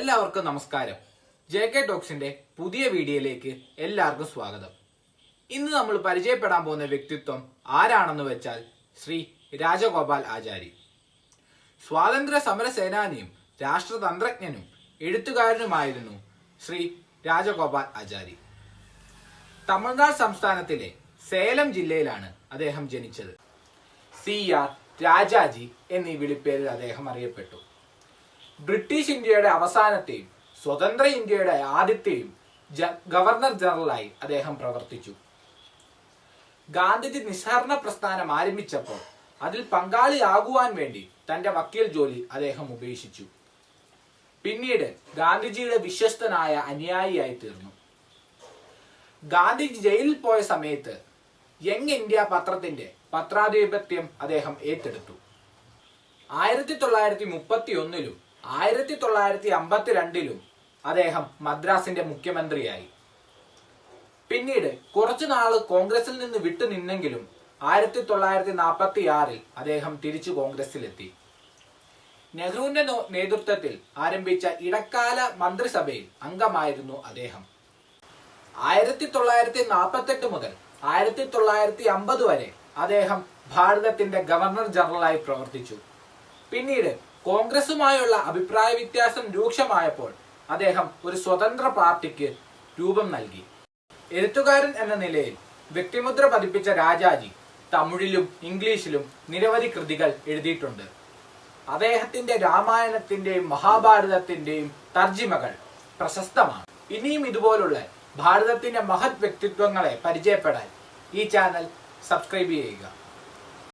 എല്ലാവർക്കും നമസ്കാരം. J K ടോക്സിന്റെ പുതിയ വീഡിയോയിലേക്ക് എല്ലാവർക്കും സ്വാഗതം. ഇന്ന് നമ്മൾ പരിചയപ്പെടാൻ പോകുന്ന വ്യക്തിത്വം ആരാണെന്ന് വെച്ചാൽ ശ്രീ രാജഗോപാൽ ആചാരി. സ്വാതന്ത്ര്യ സമര സേനാനിയും രാഷ്ട്രതന്ത്രജ്ഞനും എഴുത്തുകാരനുമായിരുന്നു ശ്രീ രാജഗോപാൽ ആചാരി. തമിഴ്നാട് സംസ്ഥാനത്തിലെ സേലം ജില്ലയിലാണ് അദ്ദേഹം ജനിച്ചത്. സി ആർ രാജാജി എന്നീ വിളിപ്പേരിൽ അദ്ദേഹം അറിയപ്പെട്ടു. ബ്രിട്ടീഷ് ഇന്ത്യയുടെ അവസാനത്തെയും സ്വതന്ത്ര ഇന്ത്യയുടെ ആദ്യത്തെയും ഗവർണർ ജനറലായി അദ്ദേഹം പ്രവർത്തിച്ചു. ഗാന്ധിജി നിസ്സഹരണ പ്രസ്ഥാനം ആരംഭിച്ചപ്പോൾ അതിൽ പങ്കാളിയാകുവാൻ വേണ്ടി തന്റെ വക്കീൽ ജോലി അദ്ദേഹം ഉപേക്ഷിച്ചു. പിന്നീട് ഗാന്ധിജിയുടെ വിശ്വസ്തനായ അനുയായിയായി തീർന്നു. ഗാന്ധിജി ജയിലിൽ പോയ സമയത്ത് യങ് ഇന്ത്യ പത്രത്തിന്റെ പത്രാധിപത്യം അദ്ദേഹം ഏറ്റെടുത്തു. ആയിരത്തി തൊള്ളായിരത്തി മുപ്പത്തി ഒന്നിലും ആയിരത്തി തൊള്ളായിരത്തി അമ്പത്തിരണ്ടിലും അദ്ദേഹം മദ്രാസിന്റെ മുഖ്യമന്ത്രിയായി. പിന്നീട് കുറച്ചു നാൾ കോൺഗ്രസിൽ നിന്ന് വിട്ടുനിന്നെങ്കിലും ആയിരത്തി തൊള്ളായിരത്തി നാൽപ്പത്തി ആറിൽ അദ്ദേഹം തിരിച്ചു കോൺഗ്രസിലെത്തി. നെഹ്റുവിന്റെ നേതൃത്വത്തിൽ ആരംഭിച്ച ഇടക്കാല മന്ത്രിസഭയിൽ അംഗമായിരുന്നു അദ്ദേഹം. ആയിരത്തി തൊള്ളായിരത്തി നാൽപ്പത്തെട്ട് മുതൽ ആയിരത്തി തൊള്ളായിരത്തി അമ്പത് വരെ അദ്ദേഹം ഭാരതത്തിന്റെ ഗവർണർ ജനറലായി പ്രവർത്തിച്ചു. പിന്നീട് കോൺഗ്രസുമായുള്ള അഭിപ്രായ വ്യത്യാസം രൂക്ഷമായപ്പോൾ അദ്ദേഹം ഒരു സ്വതന്ത്ര പാർട്ടിക്ക് രൂപം നൽകി. എഴുത്തുകാരൻ എന്ന നിലയിൽ വ്യക്തിമുദ്ര പതിപ്പിച്ച രാജാജി തമിഴിലും ഇംഗ്ലീഷിലും നിരവധി കൃതികൾ എഴുതിയിട്ടുണ്ട്. അദ്ദേഹത്തിന്റെ രാമായണത്തിന്റെയും മഹാഭാരതത്തിന്റെയും തർജിമകൾ പ്രശസ്തമാണ്. ഇനിയും ഇതുപോലുള്ള ഭാരതത്തിന്റെ മഹത് വ്യക്തിത്വങ്ങളെ പരിചയപ്പെടാൻ ഈ ചാനൽ സബ്സ്ക്രൈബ് ചെയ്യുക.